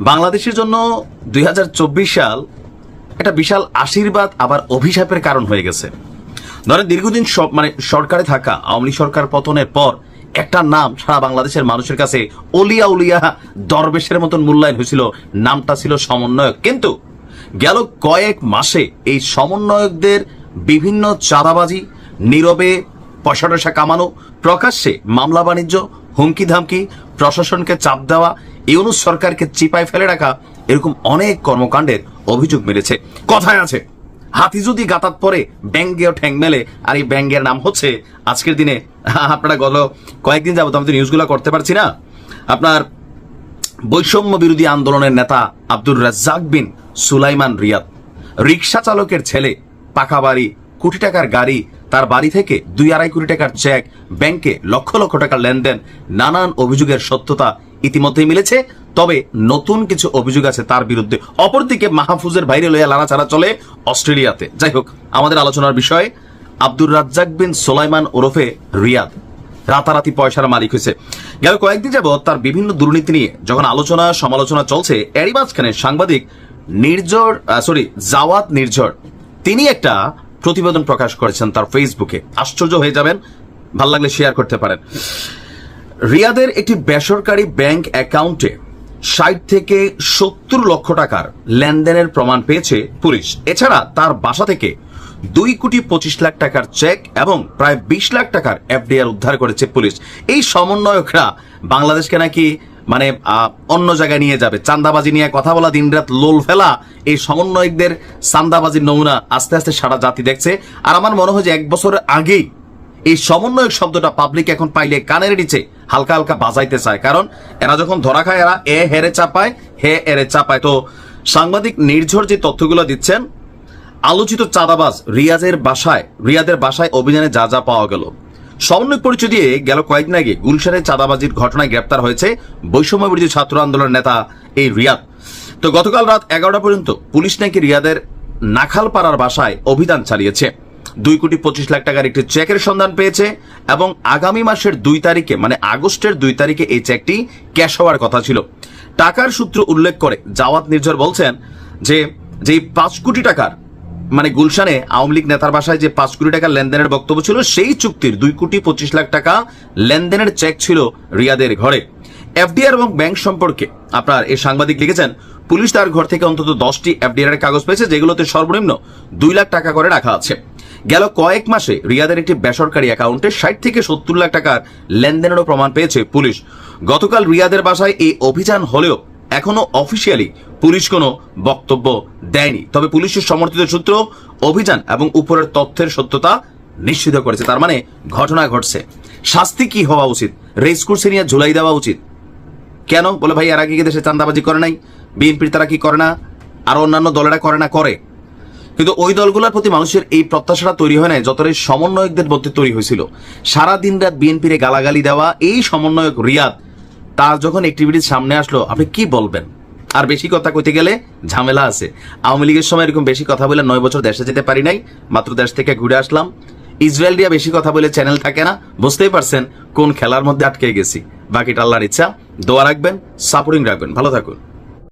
বাংলাদেশের জন্য দুই হাজার চব্বিশ সাল একটা বিশাল আশীর্বাদ আবার অভিশাপের কারণ হয়ে গেছে। ধরেন দীর্ঘদিন সব মানে সরকারে থাকা আওয়ামী সরকার পতনের পর একটা নাম সারা বাংলাদেশের মানুষের কাছে অলিয়া উলিয়া দরবেশের মতন মূল্যায়ন হয়েছিল, নামটা ছিল সমন্বয়ক। কিন্তু গেল কয়েক মাসে এই সমন্বয়কদের বিভিন্ন চাঁদাবাজি, নীরবে পয়সা টয়সা কামানো, প্রকাশ্যে মামলা বাণিজ্য হুমকি ধামকি প্রশাসনকে চাপ দেওয়া, ইউনুস সরকারকে চিপায় ফেলে রাখা, এরকম অনেক কর্মকাণ্ডের অভিযোগ মিলেছে। কথায় আছে, হাতি যদি গাতাত পরে ব্যাঙ্গেও ঠ্যাং মেলে, আর এই ব্যাঙ্গের নাম হচ্ছে, আজকের দিনে, আপনারা গত কয়েকদিন যাবত আমি তো নিউজগুলো করতে পারছি না? আপনার বৈষম্য বিরোধী আন্দোলনের নেতা আব্দুর রাজ্জাক বিন সুলাইমান রিয়াদ, রিক্সা চালকের ছেলে, পাকা বাড়ি, কোটি টাকার গাড়ি তার বাড়ি থেকে দুই আড়াই কোটি টাকার চেক ব্যাংকে লক্ষ লক্ষ টাকার লেনদেন, নানান অভিযোগের সত্যতা ইতিমধ্যেই মিলেছে। তবে নতুন কিছু অভিযোগ আছে তার বিরুদ্ধে। অপরদিকে মাহফুজের বাইরে লইয়া লাড়াচাড়া চলে অস্ট্রেলিয়াতে। যাই হোক, আমাদের আলোচনার বিষয়, আব্দুর রাজ্জাক বিন সোলাইমান ওরফে রিয়াদ। রাতারাতি পয়সার মালিক হয়েছে। গেল কয়েকদিন যাবৎ তার বিভিন্ন দুর্নীতি নিয়ে যখন আলোচনা, সমালোচনা চলছে, এরই মাঝখানে সাংবাদিক নির্ঝর সরি জাওয়াত নির্ঝর। তিনি একটা প্রতিবেদন প্রকাশ করেছেন তার ফেসবুকে। আশ্চর্য হয়ে যাবেন, ভালো লাগলে শেয়ার করতে পারেন। রিয়াদের একটি বেসরকারি ব্যাংক অ্যাকাউন্টে ষাট থেকে সত্তর লক্ষ টাকার লেনদেনের প্রমাণ পেয়েছে পুলিশ। এছাড়া তার বাসা থেকে দুই কোটি পঁচিশ লাখ টাকার চেক এবং প্রায় বিশ লাখ টাকার এফডিআর উদ্ধার করেছে পুলিশ। এই সমন্বয়করা বাংলাদেশকে নাকি মানে অন্য জায়গায় নিয়ে যাবে। চান্দাবাজি নিয়ে কথা বলা, দিনরাত লোল ফেলা, এই সমন্বয়কদের চান্দাবাজির নমুনা আস্তে আস্তে সারা জাতি দেখছে। আর আমার মনে হয় যে এক বছরের আগেই এই সমন্বয়ক শব্দটা পাবলিক এখন পাইলে কানের নিচে হালকা হালকা বাজাইতে চায়। কারণ এরা যখন ধরা খায়, এরা এ হেরে চাপায়, হে এরে চাপায়। তো সাংবাদিক নির্ঝর যে তথ্যগুলো দিচ্ছেন, আলোচিত চাঁদাবাজ রিয়াজের বাসায়, রিয়াদের বাসায় অভিযানে যা যা পাওয়া গেল। সমন্বয় পরিচয় দিয়ে গেল কয়েকদিন আগে গুলশানের চাঁদাবাজির ঘটনায় গ্রেপ্তার হয়েছে বৈষম্য বিরোধী ছাত্র আন্দোলনের নেতা এই রিয়াদ। তো গতকাল রাত এগারোটা পর্যন্ত পুলিশ নাকি রিয়াদের নাখালপাড়ার বাসায় অভিযান চালিয়েছে। দুই কোটি পঁচিশ লাখ টাকার একটি চেকের সন্ধান পেয়েছে এবং আগামী মাসের দুই তারিখে মানে আগস্টের দুই তারিখে এই চেকটি ক্যাশ হওয়ার কথা ছিল। টাকার সূত্র উল্লেখ করে জাওয়াত নির্ঝর বলছেন যে যে পাঁচ কোটি টাকার মানে গুলশানে আওয়ামী লীগ নেতার বাসায় যে পাঁচ কোটি টাকা লেনদেনের বক্তব্য ছিল, সেই চুক্তির দুই কোটি পঁচিশ লাখ টাকা লেনদেনের চেক ছিল রিয়াদের ঘরে। এফডিআর এবং ব্যাংক সম্পর্কে আপনার এই সাংবাদিক লিখেছেন, পুলিশ তার ঘর থেকে অন্তত দশটি এফডিআর কাগজ পেয়েছে, যেগুলোতে সর্বনিম্ন দুই লাখ টাকা করে রাখা আছে। গেল কয়েক মাসে রিয়াদের একটি বেসরকারি অ্যাকাউন্টে ষাট থেকে সত্তর লাখ টাকার লেনদেনেরও প্রমাণ পেয়েছে পুলিশ। গতকাল রিয়াদের বাসায় এই অভিযান হলেও এখনও অফিসিয়ালি পুলিশ কোনো বক্তব্য দেয়নি। তবে পুলিশের সমর্থিত সূত্র অভিযান এবং উপরের তথ্যের সত্যতা নিশ্চিত করেছে। তার মানে ঘটনা ঘটছে। শাস্তি কি হওয়া উচিত? রেস কোর্সে নিয়ে ঝুলাই দেওয়া উচিত? কেন? বলে ভাই, এর আগে কি দেশে চান্দাবাজি করে নাই? বিএনপির তারা কি করে না? আর অন্যান্য দলেরা করে না? করে। কিন্তু ওই দলগুলোর প্রতি মানুষের এই প্রত্যাশাটা তৈরি হয় না যতটা সমন্বয়কদের মধ্যে তৈরি হয়েছিল। সারা দিন রাত বিএনপির গালাগালি দেওয়া, এই সমন্বয়ক রিয়াদ তার যখন অ্যাক্টিভিটির সামনে আসলো, আপনি কি বলবেন? আর বেশি কথা কইতে গেলে ঝামেলা আছে। আওয়ামী লীগের সময় এরকম বেশি কথা বলে নয় বছর দেশে যেতে পারি নাই, মাত্র দেশ থেকে ঘুরে আসলাম। ইসরায়েল দিয়ে বেশি কথা বলে চ্যানেল থাকে না, বুঝতেই পারছেন কোন খেলার মধ্যে আটকে গেছি। বাকিটা আল্লাহর ইচ্ছা। দোয়া রাখবেন সাপোর্টিং রাখবেন। ভালো থাকুন।